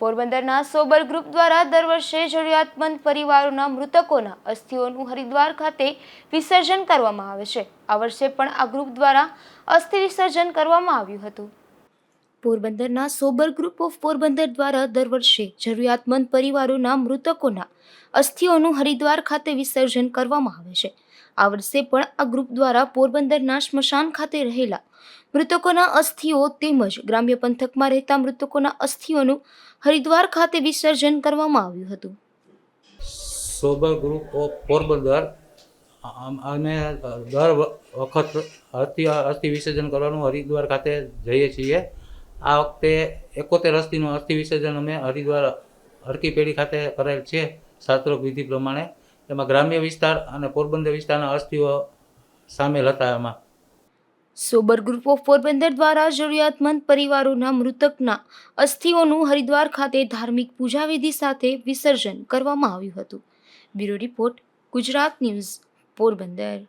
પોરબંદરના sober group દ્વારા દર વર્ષે જરૂરિયાતમંદ પરિવારોના મૃતકોના અસ્થિઓનું હરિદ્વાર ખાતે વિસર્જન કરવામાં આવે છે. આ વર્ષે પણ આ ગ્રુપ દ્વારા અસ્થિ વિસર્જન કરવામાં આવ્યું હતું. પોરબંદરના સોબર ગ્રુપ ઓફ પોરબંદર દ્વારા દર વર્ષે જરૂરિયાતમંદ પરિવારોના મૃતકોના અસ્થિઓનું હરિદ્વાર ખાતે વિસર્જન કરવામાં આવે છે. આ વર્ષે પણ આ ગ્રુપ દ્વારા પોરબંદરના સ્મશાન ખાતે રહેલા મૃતકોના અસ્થિઓ તેમજ ગ્રામ્ય પંથકમાં રહેતા મૃતકોના અસ્થિઓનું હરિદ્વાર ખાતે વિસર્જન કરવામાં આવ્યું હતું. સોબર ગ્રુપ ઓફ પોરબંદર અમે દર વખત અસ્થિ અસ્થિ વિસર્જન કરવાનું હરિદ્વાર ખાતે જઈએ છીએ. આ વખતે એકોતેર અસ્થિનું અસ્થિ વિસર્જન અમે હરિદ્વાર હરકી પેઢી ખાતે કરેલ છે શાસ્ત્રોક વિધિ પ્રમાણે. એમાં ગ્રામ્ય વિસ્તાર અને પોરબંદર વિસ્તારના અસ્થિઓ સામેલ હતા એમાં સોબર ગ્રુપ ઓફ પોરબંદર દ્વારા જરૂરિયાતમંદ પરિવારોના મૃતકના અસ્થિઓનું હરિદ્વાર ખાતે ધાર્મિક પૂજાવિધિ સાથે વિસર્જન કરવામાં આવ્યું હતું. Bureau report Gujarat news Porbandar.